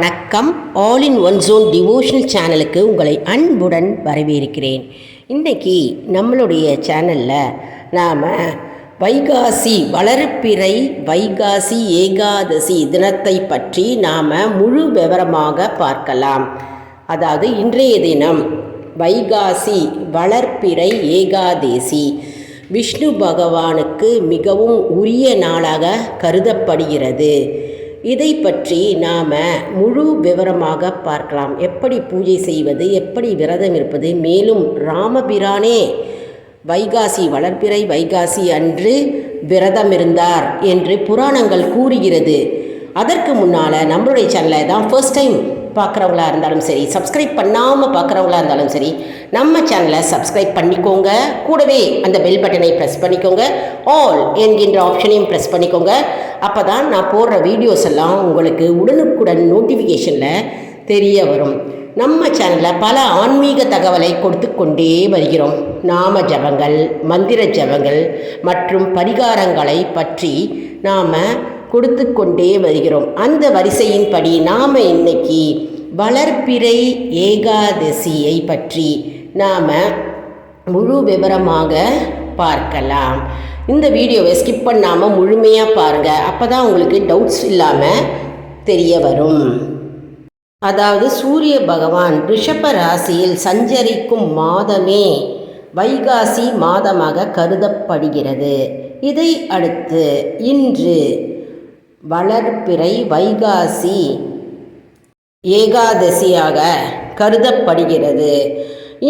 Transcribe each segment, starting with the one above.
வணக்கம். All in one zone devotional சேனலுக்கு உங்களை அன்புடன் வரவேற்கிறேன். இன்றைக்கி நம்மளுடைய சேனலில் நாம் வைகாசி வளர்ப்பிறை வைகாசி ஏகாதசி தினத்தை பற்றி நாம் முழு விவரமாக பார்க்கலாம். அதாவது இன்றைய தினம் வைகாசி வளர்ப்பிறை ஏகாதசி. விஷ்ணு பகவானுக்கு மிகவும் உரிய நாளாக கருதப்படுகிறது. இதை பற்றி நாம் முழு விவரமாக பார்க்கலாம். எப்படி பூஜை செய்வது எப்படி விரதம் இருப்பது மேலும் ராமபிரானே வைகாசி வளர்ப்பிறை வைகாசி அன்று விரதம் இருந்தார் என்று புராணங்கள் கூறுகிறது. அதற்கு முன்னால் நம்மளுடைய சேனலை தான் ஃபர்ஸ்ட் டைம் பார்க்குறவங்களா இருந்தாலும் சரி சப்ஸ்கிரைப் பண்ணாமல் பார்க்குறவங்களா இருந்தாலும் சரி நம்ம சேனலை சப்ஸ்கிரைப் பண்ணிக்கோங்க. கூடவே அந்த பெல் பட்டனை ப்ரெஸ் பண்ணிக்கோங்க. ஆல் என்கின்ற ஆப்ஷனையும் ப்ரெஸ் பண்ணிக்கோங்க. அப்போ தான் நான் போடுற வீடியோஸ் எல்லாம் உங்களுக்கு உடனுக்குடன் நோட்டிஃபிகேஷனில் தெரிய வரும். நம்ம சேனலில் பல ஆன்மீக தகவலை கொடுத்து கொண்டே வருகிறோம். நாம ஜபங்கள் மந்திர ஜபங்கள் மற்றும் பரிகாரங்களை பற்றி நாம் கொடுத்து கொண்டே வருகிறோம். அந்த வரிசையின்படி நாம் இன்னைக்கு வளர்ப்பிறை ஏகாதசியை பற்றி நாம் முழு விவரமாக பார்க்கலாம். இந்த வீடியோவை ஸ்கிப் பண்ணாமல் முழுமையாக பாருங்கள் அப்போ தான் உங்களுக்கு டவுட்ஸ் இல்லாமல் தெரிய வரும். அதாவது சூரிய பகவான் ரிஷப ராசியில் சஞ்சரிக்கும் மாதமே வைகாசி மாதமாக கருதப்படுகிறது. இதை அடுத்து இன்று வளர்ப்பிறை வைகாசி ஏகாதசியாக கருதப்படுகிறது.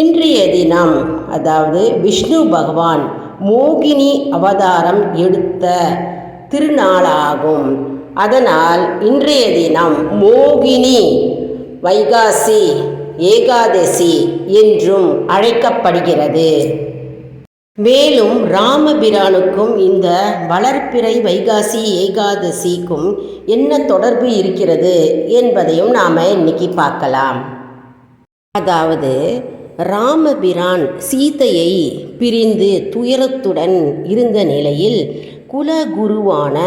இன்றைய தினம் அதாவது விஷ்ணு பகவான் மோகினி அவதாரம் எடுத்த திருநாளாகும். அதனால் இன்றைய தினம் மோகினி வைகாசி ஏகாதசி என்றும் அழைக்கப்படுகிறது. மேலும் ராமபிரானுக்கும் இந்த வளர்ப்பிறை வைகாசி ஏகாதசிக்கும் என்ன தொடர்பு இருக்கிறது என்பதையும் நாம் இன்னைக்கு பார்க்கலாம். அதாவது ராமபிரான் சீதையை பிரிந்து துயரத்துடன் இருந்த நிலையில் குலகுருவான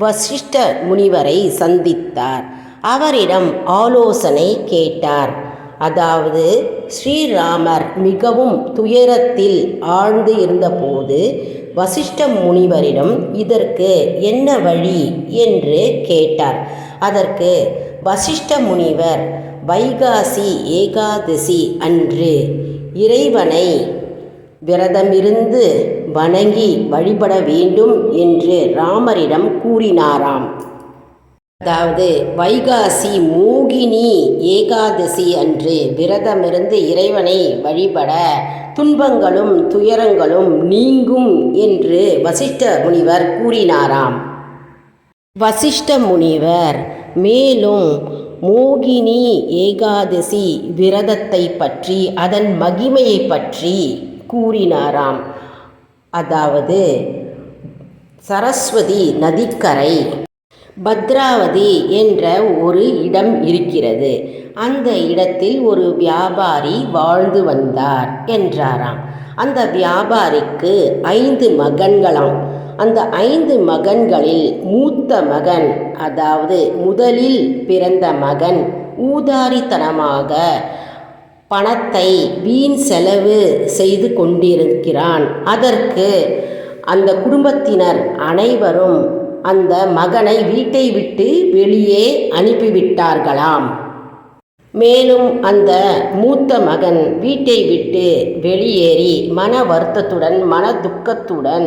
வசிஷ்ட முனிவரை சந்தித்தார். அவரிடம் ஆலோசனை கேட்டார். அதாவது ஸ்ரீராமர் மிகவும் துயரத்தில் ஆழ்ந்து இருந்தபோது வசிஷ்ட முனிவரிடம் இதற்கு என்ன வழி என்று கேட்டார். அதற்கு வசிஷ்ட முனிவர் வைகாசி ஏகாதசி அன்று இறைவனை விரதமிருந்து வணங்கி வழிபட வேண்டும் என்று ராமரிடம் கூறினாராம். அதாவது வைகாசி மோகினி ஏகாதசி அன்று விரதமிருந்து இறைவனை வழிபட துன்பங்களும் துயரங்களும் நீங்கும் என்று வசிஷ்ட முனிவர் கூறினாராம். வசிஷ்ட முனிவர் மேலும் மோகினி ஏகாதசி விரதத்தை பற்றி அதன் மகிமையை பற்றி கூறினாராம். அதாவது சரஸ்வதி நதிக்கரை பத்ராவதி என்ற ஒரு இடம் இருக்கிறது. அந்த இடத்தில் ஒரு வியாபாரி வாழ்ந்து வந்தார் என்றாராம். அந்த வியாபாரிக்கு ஐந்து மகன்களாம். அந்த ஐந்து மகன்களில் மூத்த மகன் அதாவது முதலில் பிறந்த மகன் ஊதாரித்தனமாக பணத்தை வீண் செலவு செய்து கொண்டிருக்கிறான். அதற்கு அந்த குடும்பத்தினர் அனைவரும் அந்த மகனை வீட்டை விட்டு வெளியே அனுப்பிவிட்டார்களாம். மேலும் அந்த மூத்த மகன் வீட்டை விட்டு வெளியேறி மன வருத்தத்துடன் மன துக்கத்துடன்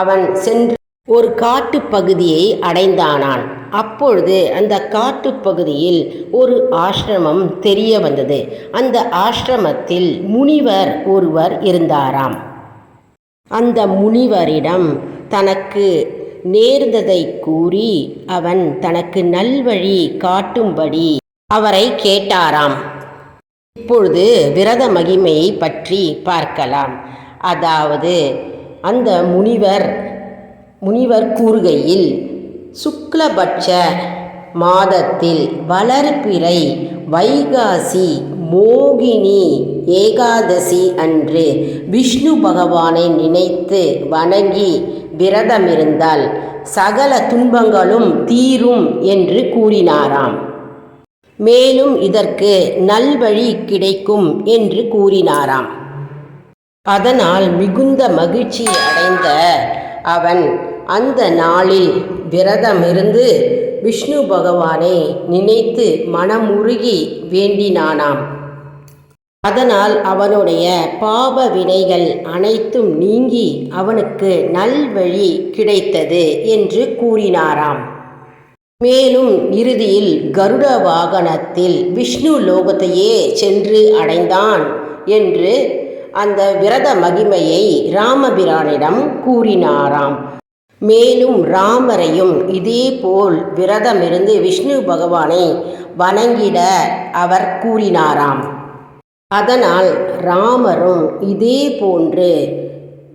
அவன் சென்று ஒரு காட்டு பகுதியை அடைந்தானான். அப்பொழுது அந்த காட்டு பகுதியில் ஒரு ஆசிரமம் தெரிய வந்தது. அந்த ஆசிரமத்தில் முனிவர் ஒருவர் இருந்தாராம். அந்த முனிவரிடம் தனக்கு நேர்ந்ததை கூறி அவன் தனக்கு நல்வழி காட்டும்படி அவரை கேட்டாராம். இப்பொழுது விரத மகிமையை பற்றி பார்க்கலாம். அதாவது அந்த முனிவர் முனிவர் கூறுகையில் சுக்லபட்ச மாதத்தில் வளர்பிறை வைகாசி மோகினி ஏகாதசி அன்று விஷ்ணு பகவானை நினைத்து வணங்கி விரதமிருந்தால் சகல துன்பங்களும் தீரும் என்று கூறினாராம். மேலும் இதற்கு நல்வழி கிடைக்கும் என்று கூறினாராம். அதனால் மிகுந்த மகிழ்ச்சி அடைந்த அவன் அந்த நாளில் விரதமிருந்து விஷ்ணு பகவானை நினைத்து மனமுருகி வேண்டினானாம். அதனால் அவனுடைய பாப வினைகள் அனைத்தும் நீங்கி அவனுக்கு நல்வழி கிடைத்தது என்று கூறினாராம். மேலும் இறுதியில் கருட வாகனத்தில் விஷ்ணு லோகத்தையே சென்று அடைந்தான் என்று அந்த விரத மகிமையை ராமபிரானிடம் கூறினாராம். மேலும் ராமரையும் இதேபோல் விரதமிருந்து விஷ்ணு பகவானை வணங்கிட அவர் கூறினாராம். அதனால் ராமரும் இதே போன்று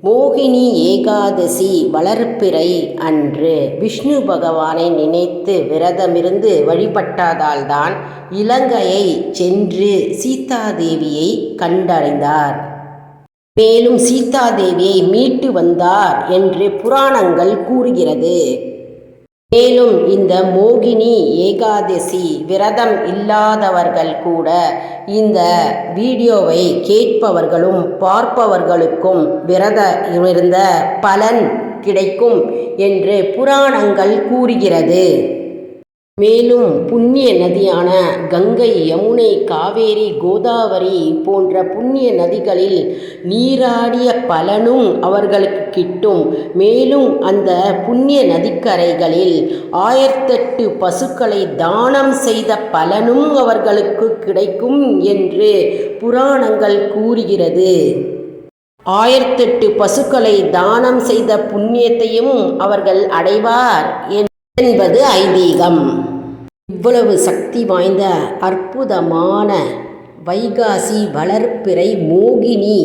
மோகினி ஏகாதசி வளர்ப்பிறை அன்று விஷ்ணு பகவானை நினைத்து விரதமிருந்து வழிபட்டதால்தான் இலங்கையை சென்று சீதாதேவியை கண்டடைந்தார். மேலும் சீதாதேவியை மீட்டு வந்தார் என்று புராணங்கள் கூறுகிறது. மேலும் இந்த மோகினி ஏகாதசி விரதம் இல்லாதவர்கள் கூட இந்த வீடியோவை கேட்பவர்களும் பார்ப்பவர்களுக்கும் விரத இருந்த பலன் கிடைக்கும் என்று புராணங்கள் கூறுகிறது. மேலும் புண்ணிய நதியான கங்கை யமுனை காவேரி கோதாவரி போன்ற புண்ணிய நதிகளில் நீராடிய பலனும் அவர்களுக்கு கிட்டும். மேலும் அந்த புண்ணிய நதிக்கரைகளில் ஆயிரத்தெட்டு பசுக்களை தானம் செய்த பலனும் அவர்களுக்கு கிடைக்கும் என்று புராணங்கள் கூறுகிறது. ஆயிரத்தெட்டு பசுக்களை தானம் செய்த புண்ணியத்தையும் அவர்கள் அடைவார் என்பது ஐதீகம். இவ்வளவு சக்தி வாய்ந்த அற்புதமான வைகாசி வளர்ப்பிறை மோகினி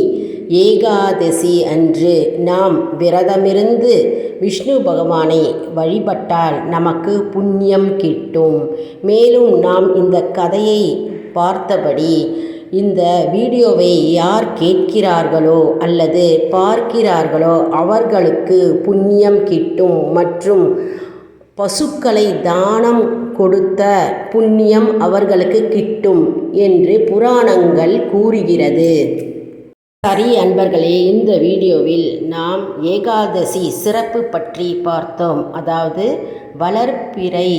ஏகாதசி அன்று நாம் விரதமிருந்து விஷ்ணு பகவானை வழிபட்டால் நமக்கு புண்ணியம் கிட்டும். மேலும் நாம் இந்த கதையை பார்த்தபடி இந்த வீடியோவை யார் கேட்கிறார்களோ அல்லது பார்க்கிறார்களோ அவர்களுக்கு புண்ணியம் கிட்டும் மற்றும் பசுக்களை தானம் கொடுத்த புண்ணியம் அவர்களுக்கு கிட்டும் என்று புராணங்கள் கூறுகிறது. சரி அன்பர்களே இந்த வீடியோவில் நாம் ஏகாதசி சிறப்பு பற்றி பார்த்தோம். அதாவது வளர்ப்பிறை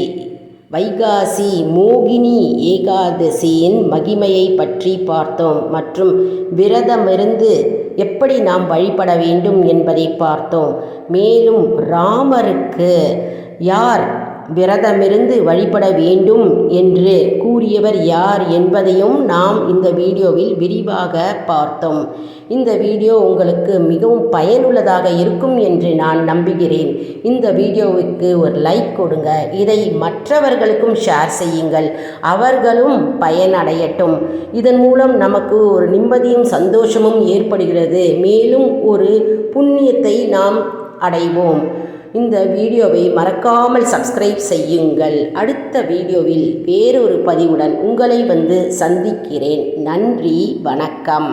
வைகாசி மோகினி ஏகாதசியின் மகிமையை பற்றி பார்த்தோம் மற்றும் விரதமிருந்து எப்படி நாம் வழிபட வேண்டும் என்பதை பார்த்தோம். மேலும் ராமருக்கு யார் விரதமிருந்து வழிபட வேண்டும் என்று கூறியவர் யார் என்பதையும் நாம் இந்த வீடியோவில் விரிவாக பார்த்தோம். இந்த வீடியோ உங்களுக்கு மிகவும் பயனுள்ளதாக இருக்கும் என்று நான் நம்புகிறேன். இந்த வீடியோவுக்கு ஒரு லைக் கொடுங்க. இதை மற்றவர்களுக்கும் ஷேர் செய்யுங்கள். அவர்களும் பயனடையட்டும். இதன் மூலம் நமக்கு ஒரு நிம்மதியும் சந்தோஷமும் ஏற்படுகிறது. மேலும் ஒரு புண்ணியத்தை நாம் அடைவோம். இந்த வீடியோவை மறக்காமல் சப்ஸ்கிரைப் செய்யுங்கள். அடுத்த வீடியோவில் வேறொரு பதிவுடன் உங்களை வந்து சந்திக்கிறேன். நன்றி வணக்கம்.